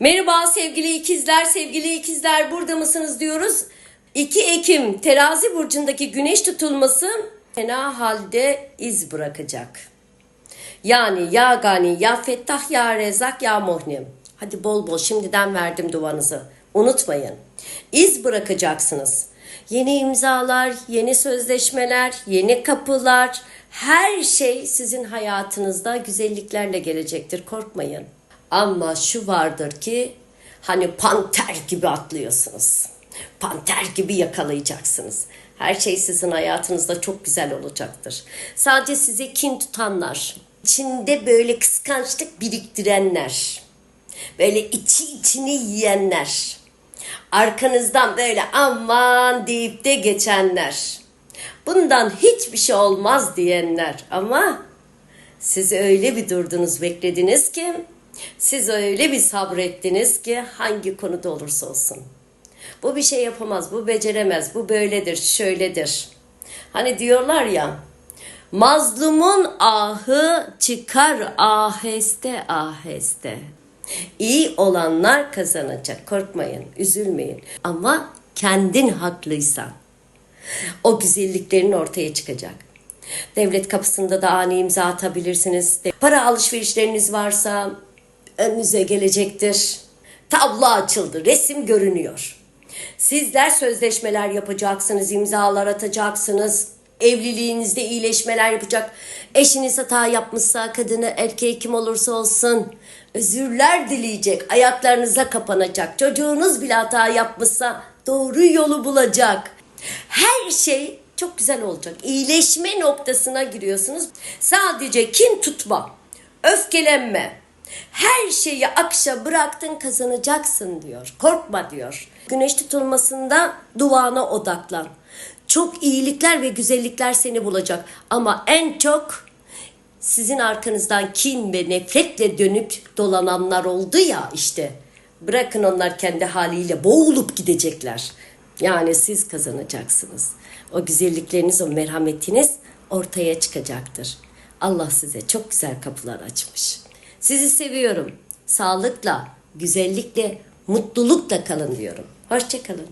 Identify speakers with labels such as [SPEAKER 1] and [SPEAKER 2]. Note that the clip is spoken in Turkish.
[SPEAKER 1] Merhaba sevgili ikizler, sevgili ikizler burada mısınız diyoruz. 2 Ekim terazi burcundaki güneş tutulması fena halde iz bırakacak. Yani ya gani, ya fettah, ya rezak, ya muhnim. Hadi bol bol şimdiden verdim duvanızı. Unutmayın. İz bırakacaksınız. Yeni imzalar, yeni sözleşmeler, yeni kapılar, her şey sizin hayatınızda güzelliklerle gelecektir. Korkmayın. Ama şu vardır ki hani panter gibi atlıyorsunuz. Panter gibi yakalayacaksınız. Her şey sizin hayatınızda çok güzel olacaktır. Sadece size kin tutanlar, içinde böyle kıskançlık biriktirenler, böyle içi içini yiyenler, arkanızdan böyle aman deyip de geçenler, bundan hiçbir şey olmaz diyenler ama siz öyle bir durdunuz beklediniz ki, siz öyle bir sabrettiniz ki hangi konuda olursa olsun. Bu bir şey yapamaz, bu beceremez, bu böyledir, şöyledir. Hani diyorlar ya, mazlumun ahı çıkar aheste aheste. İyi olanlar kazanacak, korkmayın, üzülmeyin. Ama kendin haklıysan, o güzelliklerin ortaya çıkacak. Devlet kapısında da ani imza atabilirsiniz. Para alışverişleriniz varsa önünüze gelecektir. Tablo açıldı, resim görünüyor. Sizler sözleşmeler yapacaksınız, imzalar atacaksınız. Evliliğinizde iyileşmeler yapacak. Eşiniz hata yapmışsa, kadını erkeği kim olursa olsun özürler dileyecek, ayaklarınıza kapanacak. Çocuğunuz bile hata yapmışsa doğru yolu bulacak. Her şey çok güzel olacak. İyileşme noktasına giriyorsunuz. Sadece kin tutma, öfkelenme. Her şeyi akşa bıraktın kazanacaksın diyor. Korkma diyor. Güneş tutulmasında duana odaklan. Çok iyilikler ve güzellikler seni bulacak. Ama en çok sizin arkanızdan kin ve nefretle dönüp dolananlar oldu ya işte. Bırakın onlar kendi haliyle boğulup gidecekler. Yani siz kazanacaksınız. O güzellikleriniz, o merhametiniz ortaya çıkacaktır. Allah size çok güzel kapılar açmış. Sizi seviyorum. Sağlıkla, güzellikle, mutlulukla kalın diyorum. Hoşçakalın.